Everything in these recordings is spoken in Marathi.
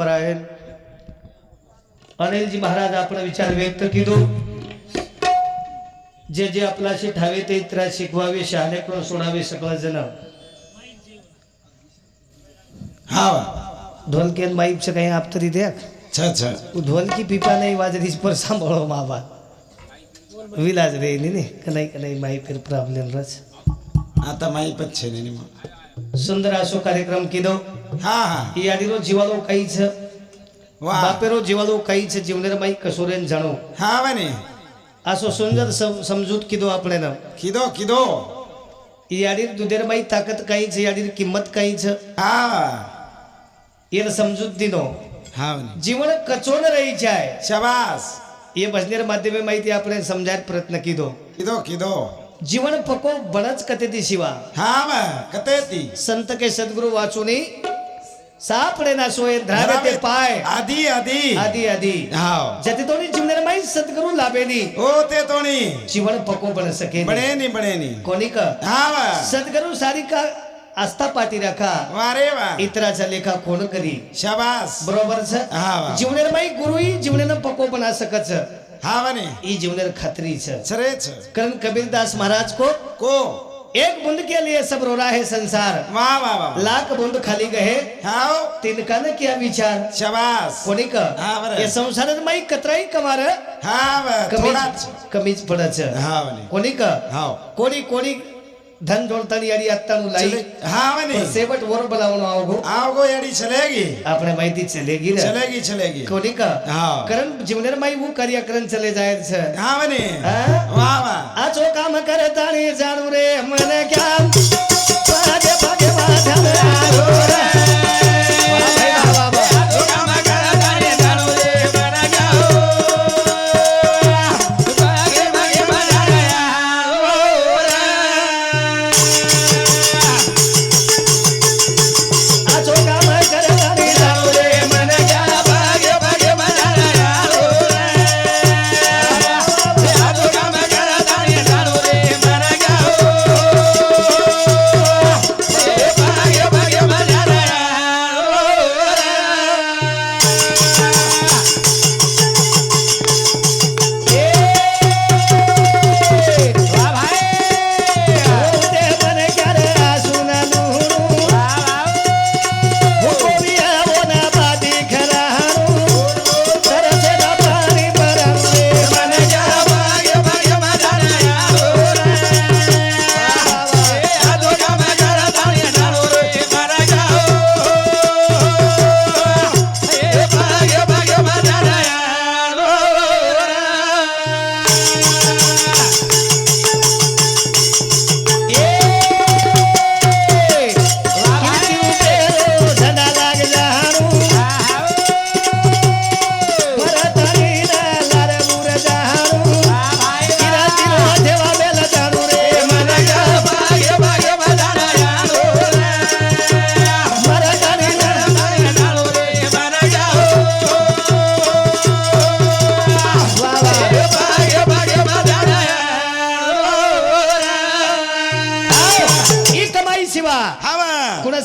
ऊपर अनिल जी महाराज अपना विचार व्यक्त करो जे जे अपना शिठावे ते इतर शिकवावे शहाणे सोडावे सगळं जण हा ढोलके माईच काही आप तरी दे ढोलकी पिपा नाही वाजरी पर सांभाळो माबा विलाज रे नी का नाही माई फिर प्रॉब्लेम रच आता माई पण छे सुंदर असो कार्यक्रम किदो એ આડીનો જીવાલો કઈ છે બાપેરો જીવાલો કઈ છે જીવનેરભાઈ કસોરેન જાણો હા આવે ને આ સો સુંદર સમજૂત કીધો આપણે ને કીધો કીધો યાદીર દુધેરભાઈ તાકાત કઈ છે યાદીર કિંમત કઈ છે હા એને સમજૂત દીનો હા જીવન કચોન રહી જાય શબાસ એ ભજનેર માધ્યમે માહિતી આપણે સમજાય પ્રયત્ન કીધો કીધો કીધો જીવન પકો બળજ કતેતી શિવા હા કતેતી સંત કે સદગુરુ વાંચુની सापडे ना सोय धरावे ते पाय. आधी आधी. आधी आधी. हाव. जति तोणी जिमनेर माई सद्गुरु लाभेनी. ओ ते तोणी जीवन पको बन सके बनेनी बनेनी कोणी का? हाव. सारी का आस्था पाटी राखा. वारे वा. इतराचा लेखा कोण करी? शाबास. बरोबर छ हाव. जिमनेर माई गुरुई जिमनेर पको बना सकच हावाने ई जिमनेर खात्री छ सरेच. करण कबीरदास महाराज को? को? एक बूंद के लिए सब रो रहा है संसार। वाह वाह वाह लाख बूंद खाली गए। हाँ। तिनका ने किया विचार। शबास कोणी का? हाँ ये संसार माई ही कमार। हाँ थोड़ा कमीज चल हाँ कोणी का? हाँ। कोणी कोणी ધન જોડતાની અડી આત્તાનું લાઈ. હા આવે ને. સેવટ વર બનાવવાનો આવગો આવગો એડી ચલેગી. આપણે માહિતી ચલેગી ને. ચલેગી ચલેગી. કોની કા હા. કરણ જીવનેરમાં એવું કરણ ચલે જાય છે. હા આવે ને. હા? વાહ વાહ. આ ચો કામ કરતા ની જાણું રે મને ક્યાં? પાજે ભાગે.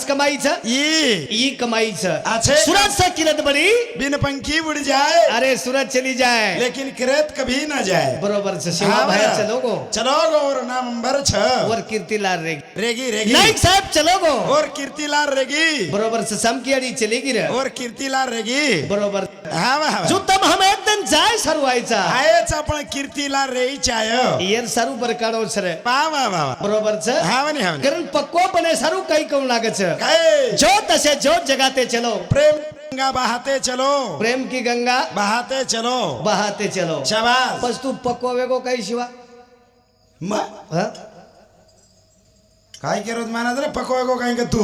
कुणाच कमाईचं? ઈ ई कमाईचं. अच्छे. सूरज से किरत बड़ी बिन पंखी उड़ जाए. अरे सूरज चली जाए. लेकिन किरत कभी न जाए. बरोबर. चलो गो. चलो गो और नंबर छ. और कीर्तीलाल रेगी रेगी रेगी. नाईक साहेब चलो गो. और कीर्तिलाल रेगी. बरोबर से समकी अडी चलेगी रे और कीर्तिलाल रेगी. बरोबर. हा वा जो तब हम एक दिन जाय सरवायचा आहेच आपण कीर्तिलाल रेई चाय. येर सारू बरकाडो सर. पा वा वा बरोबर से हा वनी हा. कारण पक्को पणे सारू काही करू लागे काय? जो तसे जो जगाते चलो. प्रेम गंगा बहाते चलो. प्रेम की गंगा बहाते चलो. बहाते चलो. शाबाश बस तू पक्को वेगो काही शिवा. म? हा? काय केरोत माना जरा पकवाय गो काय का तू?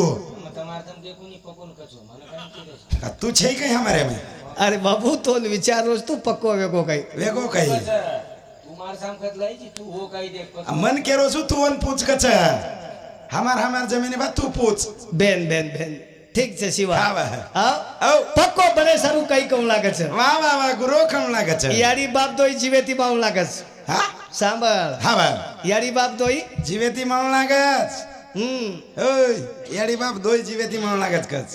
का तू छे काय हमारे में? अरे बाबू तो विचार रोज तू पक्को वेगो काही. वेगो काही. तू मार सांगत लायची तू हो काही देख. मन केरो छु तू वन पूछ कच. हमार हमार जमीन बा तू पूछ બેન બેન બેન ઠીક છે શિવા હા, વાહ. હા ഔ પક્કો બને સારું કઈ કહું લાગે છે વા વા વા ગુરો કમ લાગે છે યારી બાપ દોઈ જીવેતી બાઉ લાગે છે હા સાંભળ હા બા યારી બાપ દોઈ જીવેતી માણ લાગે છે. હમ ઓય યાડી બાપ દોય જીવેતી માણ લાગે છે કચ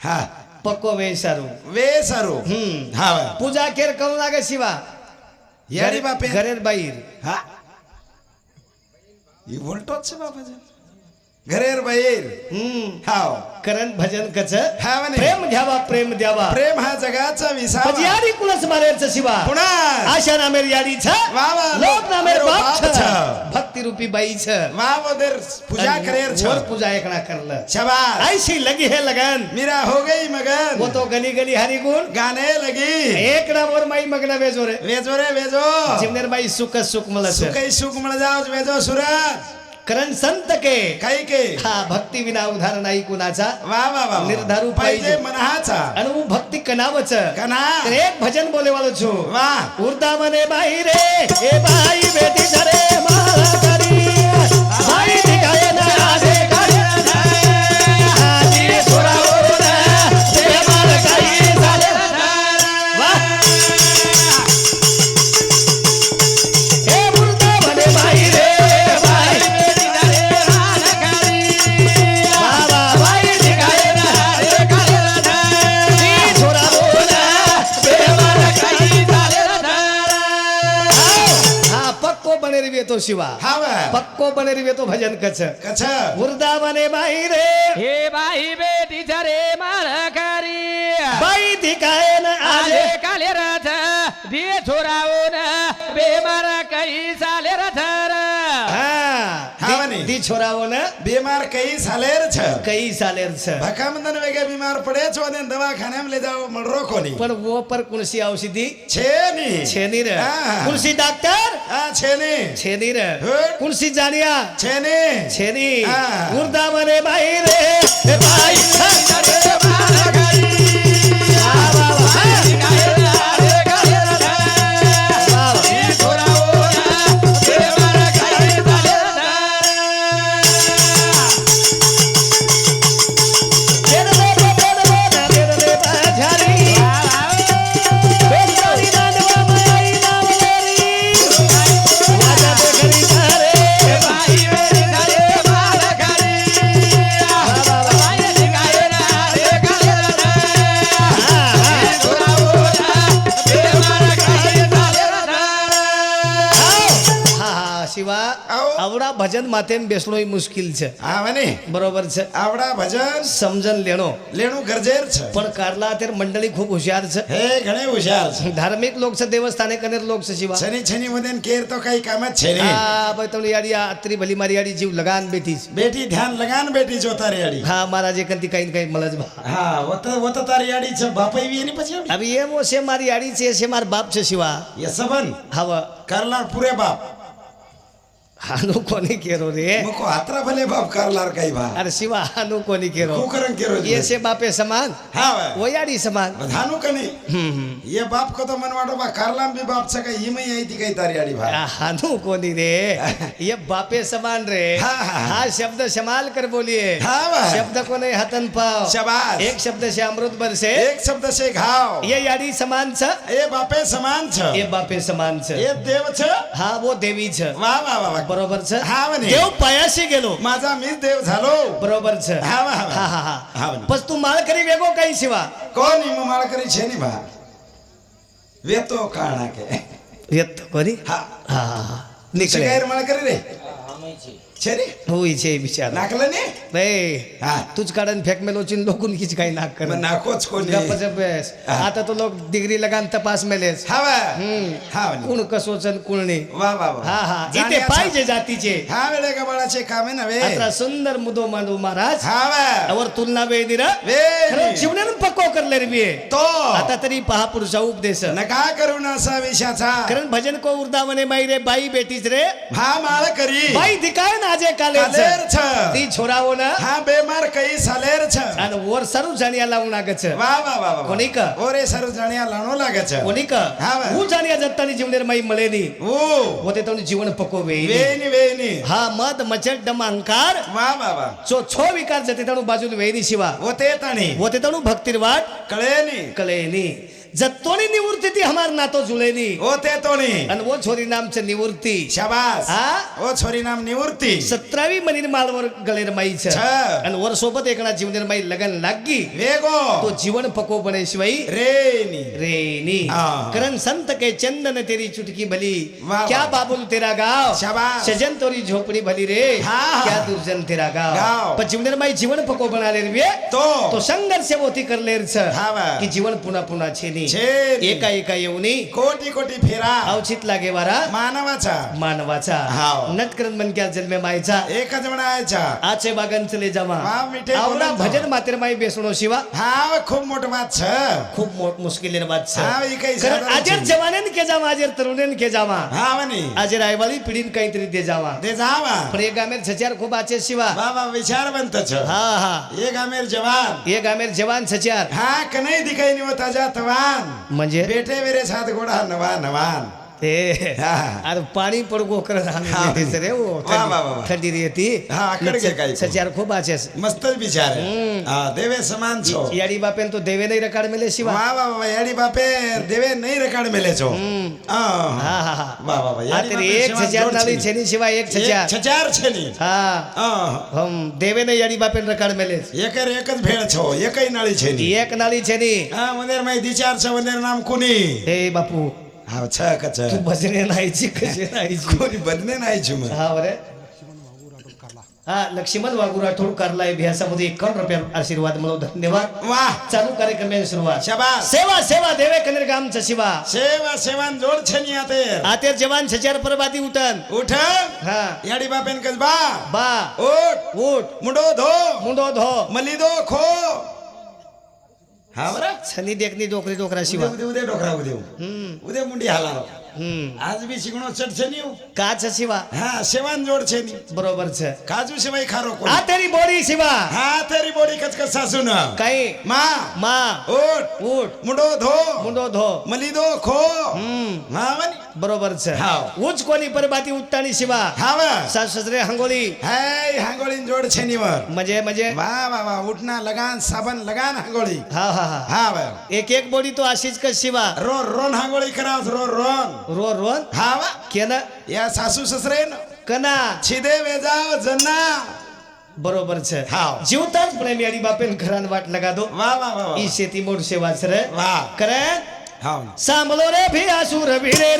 હા પક્કો વે સારું वे सारू હમ हा वा. પૂજા કેર કરું લાગે શિવા यारी बापे ઘરે બાઈર हा એ વોલ્ટો જ છે બાપાજી. घरेर बाहेर. हाव. करण भजन कच. प्रेम घ्यावा प्रेम द्यावा. प्रेम हा जगाचा विसावा. यारी कुणच शिवा. कुणा आशा नामेर यारीच वा वा. भक्ती रूपी बाईच. पूजा करेर छ पूजा एकना करलं. शबास. ऐशी लगी हे लगन. मीरा हो गई वो तो गली गली हरी गुण गाणे लगी. एक नावर माई मगना वेजोरे. वेजो रे वेजो. जिमनेर बाई सुख सुख मला सुख सुख मला जाओ वेजो सुरज. कारण संत के काय के? हा भक्ती विना उधार नाही कुणाचा. वा वा वा निर्धारू पाहिजे मनाचा. आणि भक्ती कनावच कना एक भजन बोले वालो छो. वा. उर्दा मने बाई रे ए बाई बेटी झरे महाराज. शिवा पक्को बनेरिवे तो भजन कच कच बने बाई रे हे बाई હા, દી- બની. દી છોરાઓ ને બીમાર કઈ સાલેર છે? કઈ સાલેર છે? ભકામંદન વેગે બીમાર પડે છો અને દવાખાને લઈ જાઓ મળરો કોની? પણ વો પર કુલસી આવ સીધી છે ની. છે ની રે. કુલસી ડાક્ટર? હા છે ની. છે ની રે. કુલસી જાણ્યા? છે ની. છે ની. હા. વૃંદાવને ભાઈ રે એ માથે બેસણો મુશ્કેલ છે. આવે બરોબર છે. આવડા ભજન. સમજણ લેણો. લેણું ગરજેર છે. પણ કારલા અત્યારે મંડળી ખૂબ હોશિયાર છે. હે ઘણે હોશિયાર છે. ધાર્મિક લોક છે દેવસ્થાને કનેર લોક છે શિવા. છની છની વધે કેર તો કઈ કામ જ છે ને? હા ભાઈ તમને યાડી આ અત્રી ભલી મારી યાડી જીવ લગાન બેઠી છે. બેઠી ધ્યાન લગાન બેટી જોતા રેડી હા મારા જે કંતી કઈ કઈ મળે જ હા વત વત તારી યાડી છે બાપ આવી એની પછી હવે એમો છે મારી યાડી છે છે મારા બાપ છે શિવા. એ સબન હવે કરલા પૂરે બાપ. हानू कोणी केरो रे? मको हातरा भले बाप करणार काही बा. अरे शिवा हानु कोणी केरो? तू करन केरो ये येसे बापे समान? हा वयाडी समान? हानु कनी ये बाप को तो मन वाटो बा करलाम बी बाप सका ही मई आई ती काही तारी आडी भा हानू कोणी रे? ये बापे समान रे. हा हा हा. शब्द शमाल कर बोलिए शब्द को नाही हातन पाव? शबास. एक शब्द से अमृत बरसे. एक शब्द से घाव. ये याडी समान छ ए बापे समान छ ये बापे समान छ ये देव छ हा वो देवी छ वाह वाह वाह बरोबर सर? देव पायाशी गेलो. माझा मीच देव झालो. बरोबर सर. हा हा हा. हा हा पण तू माळकरी वेगो काही शिवा. कोण माळकरी छे भा वेतो काळा के येत कोणी? हा. हा हा हा. माळकरी रे? छे रे होय छे बिचार. नाकलं ने? नाही हा. तूच काढून फेक में लोचिन लोकून किच काही नाक कर मग नाकोच कोणी? गप्पच आता तो लोक डिग्री लगान तपास मेलेस. हवा हा कुण कसोचन कुळणे वा वा वा. हा हा. इथे पाहिजे जातीचे. हा. वेळे गबाळाचे काम आहे नव्हे असा सुंदर मुदो मांडू महाराज. हा वा अवर तुलना वेळ दिरा वे जीवनानं पक्व करले रे बी. तो. आता तरी पहा पुरुषा उपदेश. नका करू ना असा विषयाचा. कारण भजन को उर्दावने माई रे बाई बेटीच रे. हा माळ करी. बाई धिकाय ना. આજે કાલે કાલેર છ તી છોરાઓના હા બેમાર કઈ સાલેર છ અને ઓર સરું જાણ્યા લાવું લાગે છે વાહ વાહ વાહ કોની ક ઓરે સરું જાણ્યા લાણો લાગે છે કોની ક હા હું જાણ્યા જત્તાની જીવનેર મય મળે ની ઓ પોતે તોનું જીવન પકો વે વેની વેની હા મદ મચડ ડમ અહંકાર વાહ વાહ વાહ છો છો વિકાર જતી તણું બાજુ વેની શિવા ઓતે તણી ઓતે તણું ભક્તિર વાટ કળે ની કળે ની जत्तोनी निवृत्ती ती हमार नातो जुळेनी ओ ते तोणी आणि वो छोरी नामचं निवृत्ती। शाबास हा? ओ छोरी नाम निवृत्ती। सतरावी मनीर माळवर गळेर माईच छ. आणि वर सोबत एकना जीवन माई लगन लागी। वेगो तो जीवन पको बने शिवाई। रेनी। रेनी. करण संत के चंदन तेरी चुटकी भली क्या. बाबुल तेरा गाव? शाबाश. सजन तोरी झोपड़ी भली रे. क्या दुर्जन तेरा गाव. पण जीवन माई जीवन पको बना ले रे। तो। तो संघर्ष होती कर ले हा, वा. की जीवन पुन्हा पुन्हा छेनी छेनी. एका एका येऊनी. कोटी कोटी फेरा. अवचित लागे वारा. मानवाचा. मानवाचा. हाव. नटकरण मन क्या जन्मे मायचा. एकच म्हणायचा आचे बागन चले जमा वा, मिठे बोलत. जा. भजन मातेर माई बेसणो शिवा. हा खूप मोठ बात छ खूप मोठ मुश्किल बात छ. हा, ही काही कारण साधारण आजर छे. जवानेन के जामा आजर तरुणेन के जामा हा म्हणे आज रायवाली पिढीन काहीतरी दे जावा. ते जावा. पण एक गामेर छचार खूप आचे शिवा. बाबा विचारवंत छ हा हा. एक आमेर जवान. एक गामेर जवान छचार हा कनई दिखाई निव ताजा तवान म्हणजे बेटे वेरे साथ घोडा नवा नवान हा. अरे पाणी पडगो करत हा. रे. थंडी रेती हा, काही. छचार खूप आचे मस्तच विचार देवे समान छो. याडी बापेन तो देवे नाही रकाड मेले शिवा. वा वा वा याडी बापे देवे नाही रेकाड मेले छो. हा. हा हा याडी बापे एक जोड नाली छेनी. शिवाय एक छचार छचार छेनी. हा. हम देवे नाही याडी बापेन रकाड मेले. एकर एकच भेळ छो एकही नाळी छेनी. एक नाली छेनी. हा वंदेर माई दिचार छ वंदेर नाम कुणी हे बापू हा छ कच तू भजने नाहीची कशी नाहीची? कोणी बदने नाही छुम हा बरे. हा लक्ष्मण वागू राठोड कारलाय भ्यासामध्ये एकावन्न रुपया आशीर्वाद म्हणून. धन्यवाद. वा चालू कार्यक्रमाची सुरुवात. शाबास! सेवा सेवा देवे कनेर गामचा शिवा. सेवा सेवान जोड छेनी आते आतेर जवान छचार परबाती उठन. उठ हा. याडी बापेन कस बा? बा. उठ. उठ. मुंडो धो. मुंडो धो. मलिदो खो. हा बरं? छनी देखनी डोकरी डोकरा उद्या शिवा उद्या उद्या डोकरा उद्या. उद्या मुंडी हाला हम्म आज बी शिकणो चढ छेनी काच शिवा हा सेवान जोड छेनी बरोबर छ काजू शिवाय खारो कोण आ तेरी बोडी शिवा हा तरी बोडी कच कच सासून काही मा मा उठ उठ मुंडो धो मुंडो धो मलिदो खो हम्म हा म्हणे बरोबर छ हाव. उच कोणी परबाती उठतानी शिवा हा वा सासरे हंगोली हाय हांगोळीन जोड छेनीवर म्हणजे म्हणजे वा वा वा उठना लगान साबण लगान हांगोळी हा हा हा हा वा एक एक बोडी तो अशीच का शिवा रो रोन हांगोळी करावस रो रोन रो रोन हा वा केन या सासू ससरेन कना छिदे वेजाव जन्ना बरोबर छ हाव. जीवताच प्रेमी आणि बापेन घरान वाट लगा दो वा वा वा वा. ई शेती मोड सेवा सर वा करे हा सांभलो रे भी असुर भिरे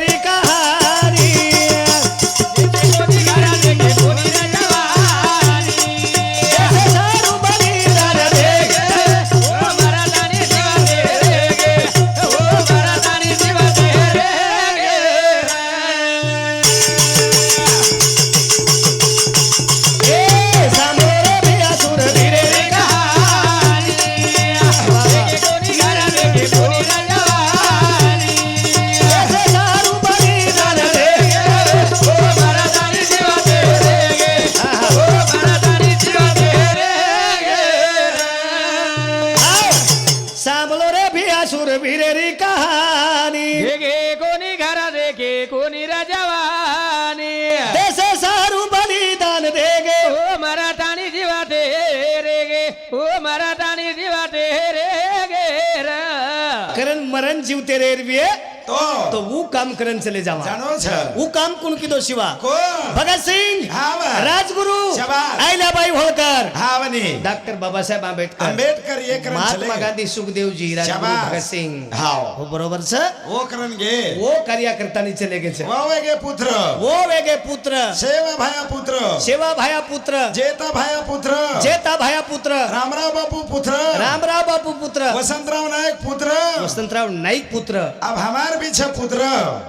मरण जीवते रे रविये तो। तो वो काम करन चले जावा। जानो छ वो काम कोण की दो शिवा? कोण? भगत सिंग हा वा. राजगुरु. अहिल्याबाई होळकर। हा वनी डॉक्टर बाबासाहेब आंबेडकर। आंबेडकर ये करन महात्मा गांधी सुखदेवजी राजगुरु शाबास. भगत सिंग हाव. हो बरोबर छ वो करन गे। वो कार्यकर्तानी चले गे छ वो वेगे पुत्र। वो वेगे पुत्र। सेवा भाया पुत्र। सेवा भाया पुत्र। जेता भाया पुत्र। जेता भाया पुत्र। रामराव बापू पुत्र। रामराव बापू पुत्र। वसंतराव नायक पुत्र। वसंतराव नाईक पुत्र। अब हमार भी छ पुत्र।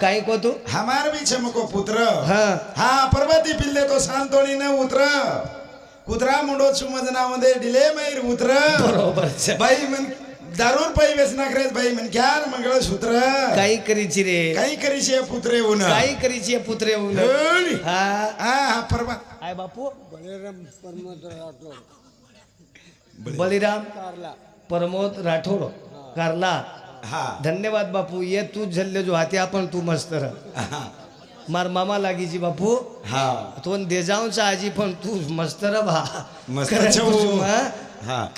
काय को तू? हमार भी छ मको पुत्र। हा। हा पर्वती पिल्ले तो सांतोणी न उतर। कुत्रा मुंडो चुमजना मध्ये डिले मैर उतर। बरोबर छ। बाई मन दारूर पाई वेचना करेत बाई मन घ्यार मंगळसूत्र काही करीची रे? काही करीशे पुत्रे उन काही करीची पुत्रे होऊन होली. हा। हा हा पर्वत आय बापू। बलिराम प्रमोद राठोड। कारला। हा। धन्यवाद बापू ये तू झल्ले जो हाती आपण तू मस्त रह. हा. मार मामा लागीची बापू. हा. तो दे जाऊचा आजी पण तू मस्त र मस्त.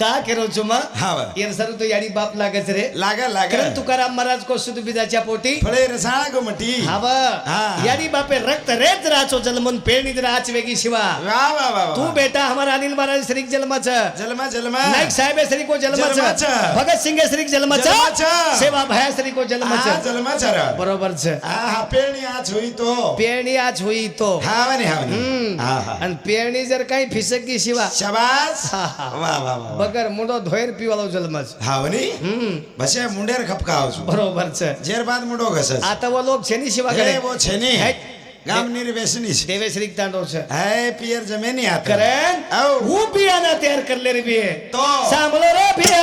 का केरो चुमा हा सर तो याडी बाप लागच रे लागा लागा कारण तुकाराम महाराज को बिदाच्या पोटी फळे रसाळा गो मटी हव हा. याडी बापे रक्त रेत राचो जन्मन पेणी राच वेगी शिवा वा वा वा. तू बेटा हमारा अनिल महाराज श्री जन्माच जलमा जलमा नाईक साहेब श्री को जन्माच जन्माचं. भगत सिंग श्री जन्माच जन्माचं. सेवा भया श्री को जन्माच जलमा चरा बरोबर छ हा पेणी आज होई तो पेरणी आज होई तो हा म्हणे हा म्हणे हम्म. हा हा आणि पेरणी जर काही फिसकी शिवा शाबास. वा वा वा वा. बगर मुंडो धोयर पिवालो जन्माच हा म्हणे हम्म। भसे मुंडेर खपका आवसु बरोबर छ। जेर बाद मुंडो घसस आता वो लोग छेनी शिवा हे करे। वो छेनी। है. गाम निर्वेसनी देवे श्री तांडो छ। है पियर जमेनी आता। करण औ. वो बियाना तयार करले रे बिये। तो. सांभलो रे बिया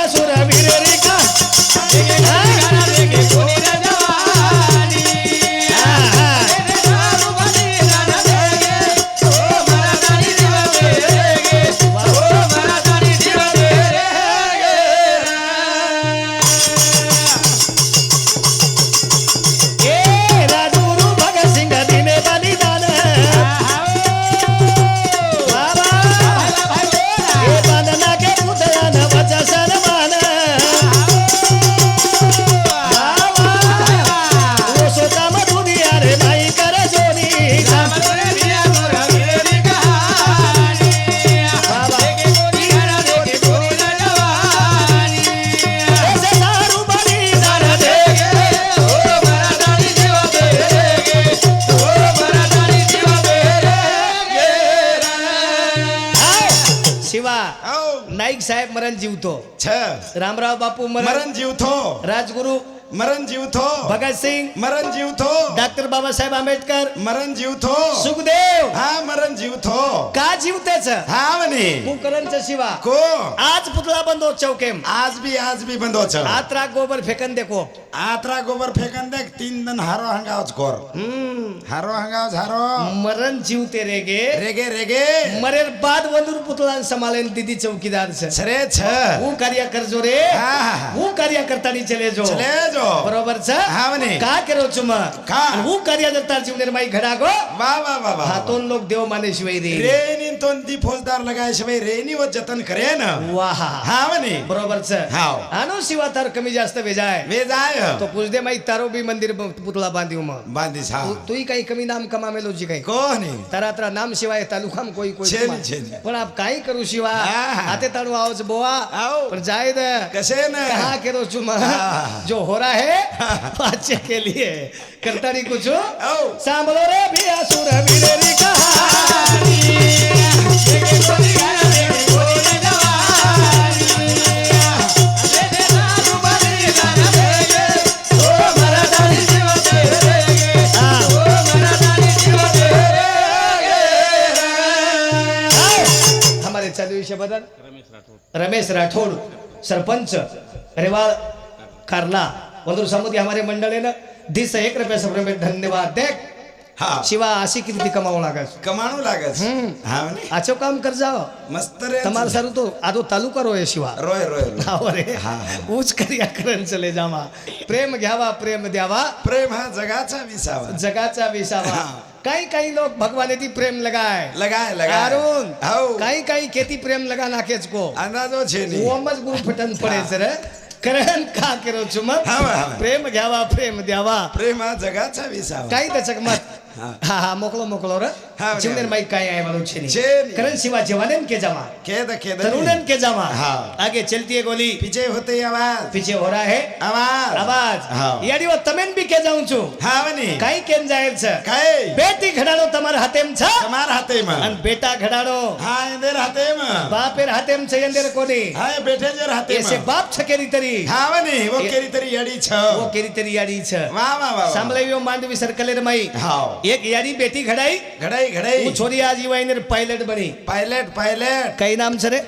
राम राम बापू मरण जीव थो। राजगुरु मरण जीव थो। भगत सिंह। मरण जीव थो। डॉक्टर बाबा साहेब आंबेडकर। मरण जीव थो। सुखदेव। हा मरण जीव थो। का जीव त्याच? हा म्हणे। कुकरण च शिवा। को? आज पुतला बंदो चौकेम। आज भी आज भी बंदो चौक आत्रा गोबर फेकन देखो। आत्रा गोबर फेकन देख तीन दिन हारो हंगाव कोर। हारो हंगाव हारो। मरण जीव ते रेगे। रेगे रेगे। मरेल बाद वंदुर पुतला संभाळेल दीदी चौकीदार सरे छ। कार्यकर्जो रे। हा। હું કાર્યકર્તાની ચલેજો ચલેજો બરોબર છે હા મને કા કરો છું મ કા હું કાર્યકર્તા જીવ નિર્માઈ ઘડા ગો વાહ વાહ વાહ વાહ તો લોક દેવ માને શિવાય રે રેની તો દી ફોજદાર લગાય શિવાય રેની વ જતન કરે ન વાહ હા મને બરોબર છે હા આનો શિવા તાર કમી જાસ્ત વેજાય વેજાય તો પૂછ દે માઈ તારો બી મંદિર પુતળા બાંધ્યું મ બાંધી સા તુઈ કઈ કમી નામ કમામેલો જી કઈ કોની તારા તારા નામ સિવાય તાલુકામાં કોઈ કોઈ પણ આપ કાઈ કરું શિવા હાથે તારું આવો છે બોવા આવો પણ જાય દે કશે ना कहा के रो चुमा? हाँ। जो हो रहा है बच्चे के लिए। करता नहीं कुछ औ सांभलो रे भी असुर वीरेरी कहानी। विषय बदल। रमेश राठौड़ सरपंच रेवा कारला बंधु समुद्र हमारे मंडल है ना दी एक रुपये सब धन्यवाद देख हाँ. शिवा अशी किती कमावं लागस कमाणू लागस हा आचो काम कर जाओ मस्त रे. तमार सारू तो आदो तालुका रोय शिवा. रोय रोय रे. ऊच करिया करन चले जावा. प्रेम घ्यावा प्रेम द्यावा. प्रेम हा जगाचा विसावा. जगाचा विसावा. हा. काही काही लोक भगवाने ती प्रेम लगाय. लगाय लगाय. अरुण हाव काही काही खेती प्रेम लगा नाखेच को. अंदाजो छे नी. ओमच गुरु फटन पडे सर. करण का करो चुम हा, हा. प्रेम घ्यावा प्रेम द्यावा. प्रेम हा जगाचा विसावा. काही त्याचं मत. हा। हा मोकलो मोकलो र जीवन माई काय आहे मालूम छे नहीं करण सिवा जवानन के जमा? खेद खेद तरुणन के जमा? आगे चलती है गोली। पीछे होते ही आवाज। पीछे हो रहा है। आवाज। आवाज। यारी वो तमेन भी के जाऊं छु? हां नी काई केन जाहिर छ? काय बेटी घडाडो तमार हातेम छ? तमार हातेम अन बेटा घडाडो। हां इंदेर हातेम बाप एर हातेम छ इंदेर कोनी? हां बेटे जर हातेम ऐसे बाप छ केरी तरी। हां नी वो केरी तरी याडी छ। वो केरी तरी याडी छ। वाह वाह वाह सांभलायो मांडवी सर्कलेर मई। हां। એક યારી બેટી ઘડાઈ ઘડાઈ ઘડાઈ હું છોરી આજીવાઈ ને પાયલટ બની પાયલટ પાયલટ કઈ નામ છે રે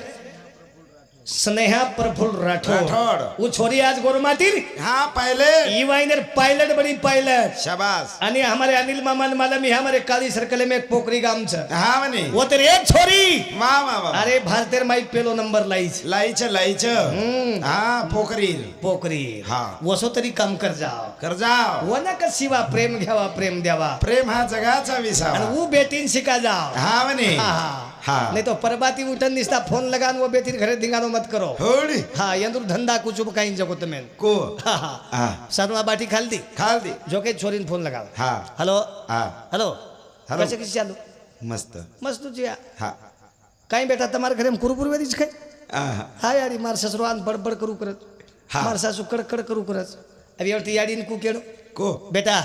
स्नेहा प्रफुल राठौड़. वो छोरी आज गोरमातील हाँ पायलट. ई वाइनर पायलट बड़ी पायलट. शाबाश आणि हमारे अनिल मामा ने मालम हमारे काली सर्कल में एक पोकरी गाम छ. हाँ मने वो तेरे एक छोरी. वाह वाह अरे भारतेर माई पेलो नंबर लाईच. लाईच लाईच. हाँ पोकरी पोकरी हाँ. वसो तरी काम कर जाओ. कर जाओ. वो ना कशिवा प्रेम घ्यावा प्रेम द्यावा. प्रेम हा जगाचा विसावा. आणि ऊ बेटीन शिका जाओ. हा हा. नाही तो परबाती उठन दिसता फोन लगान व बेतीन घरे धिंगानो मत करो. हा यंदुर धंदा कुछ काही जगो तुम्ही को? सर्वा बाटी खालती खालती जोके जो छोरीन फोन लगा hello? Hello? Hello. Hello hello चालू? मस्त. मस्त जिया काही कहीं बेटा तुम्हारे घरे में कुरकुर वेदी हा यारी मार मार ससुरान बड़बड़ करू करत. मार सासू कड़कड़ करू करत. अब यार तैयारी इनको केड़ो? को बेटा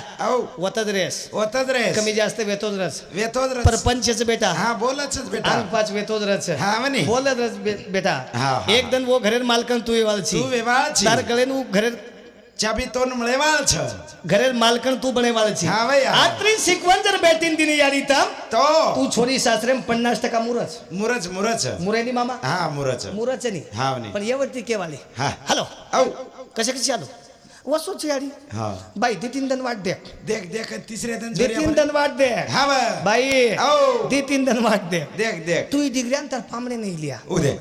वतद रेस वतद कमी जास्त वेतोज रस वेतोज रस परपंचच बेटा हा बोलच बेटा अंग पाच वेतोज रस हा म्हणे बोलत रस बेटा एक दिन वो घरेर मालकन तू वेवाळची तू वेवाळची तार गळेन उ घरेर चाबी तोन मळेवाळ छ घरेर मालकन तू बने बनेवाळ छी हा भैया आत्री सिक्वन जर बेतीन दिनी यारी तम तो तू छोरी सासरे में 50 टका मुरच मुरच मुरच मुरे मुरेनी मामा हा मुरच मुरच नी हा पण यावरती केवाले हा हॅलो औ कसे कसे आलो वसो ची यारी हा. बाई दी तीन दन वाट दे देख देख तिसऱ्या दिन दी तीन दन वाट दे हा बा. बाई औ. दी तीन दन वाट दे देख देख. तू डिग्र्यान तर पामणे नाही लिया उदे.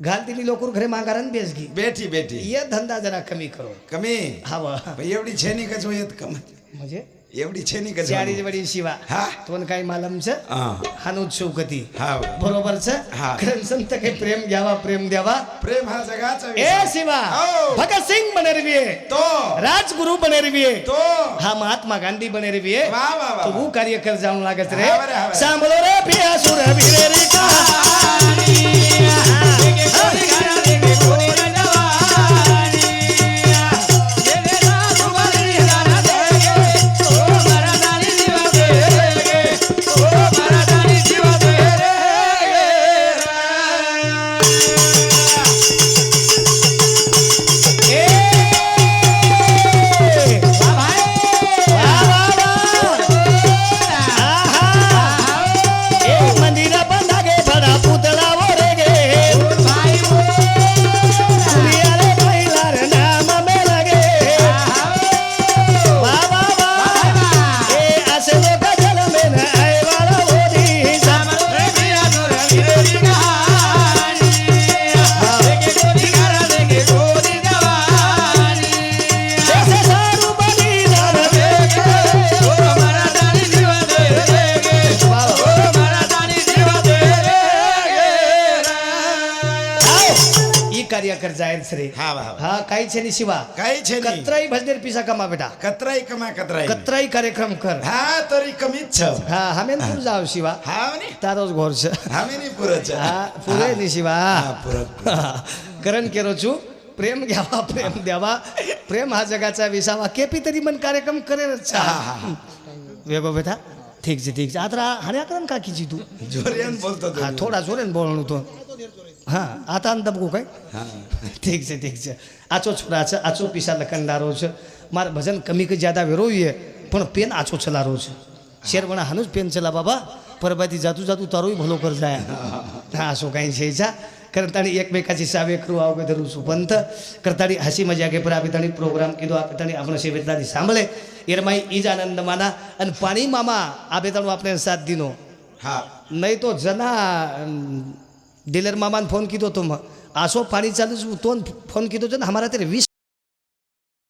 घाल दिली लोकर घरे मागारान बेसगी बेटी बेटी ये धंदा जरा कमी करो. कमी? हवं पण एवढी छेनी कच येत कम म्हणजे? एवढी छेनी कच चाळीस वडी शिवा. हा. तो काही मालम छ हा हानूत शौकती हा. बरोबर छ हा. खरं संत काही प्रेम घ्यावा प्रेम द्यावा? प्रेम हा जगाचा ए. शिवा औ. भगत सिंग बनेरविये तो. राजगुरु बनेरविये तो. हा महात्मा गांधी बनेरविये वा वा वा तो वो. कार्य कर जाऊन लागत रे. हा हा. सांभलो रे पिया सुर वीरे रे मंदिर कर जाहीर श्री हा वा वा. हा काही छे नि शिवा काही छेनी कत्राई भजनेर पिसा कमा बेटा कतराई कमा कतराई कत्राई कार्यक्रम कर हा तरी कमीच छ हा हमें पुर जाव शिवा हा म्हणे તારો જ ઘોર છે आम्ही नाही पुरच હા પૂરે ની શિવા हा पुरत करण केरो છું प्रेम घ्यावा प्रेम द्यावा प्रेम हा जगाचा विसावा केपी तरी मन कार्यक्रम करेल वेगो बेटा ઠીક છે ઠીક છે. આ તારા હાણ્યા કરે ને કાકી જીધું. જોરે બોલતો હા થોડા જોરે ને બોલવાનું તો. હા આ તાન દબકું કઈ? ઠીક છે ઠીક છે. આછો છોરા છે આછો પીસા લખનદારો છે. મારે ભજન કમી કે જ્યાદા વેરોવીએ પણ પેન આછો ચલારો છે. શેરવણા હાનું જ પેન ચલા બાબા. પરબાથી જાતું જાતું તારોય ભલો કર જાય. હા શું કાંઈ છે જા. કરતાણી એકમેકાથી સાવે કરું આવું કે ધરું છું પંથ કરતાણી હસી મજા કે પર આપે તાણી પ્રોગ્રામ કીધો. આપે તાણી આપણે સેવેતાની સાંભળે. એરમાંય ઈજ આનંદ માના અને પાણી મામા આ બે ત્રણ આપણે સાથ દીનો હા નહીં તો જના ડીલર મામાને ફોન કીધો તો આસો પાણી ચાલુ છું તો ફોન કીધો છે ને અમારા ત્યારે વીસ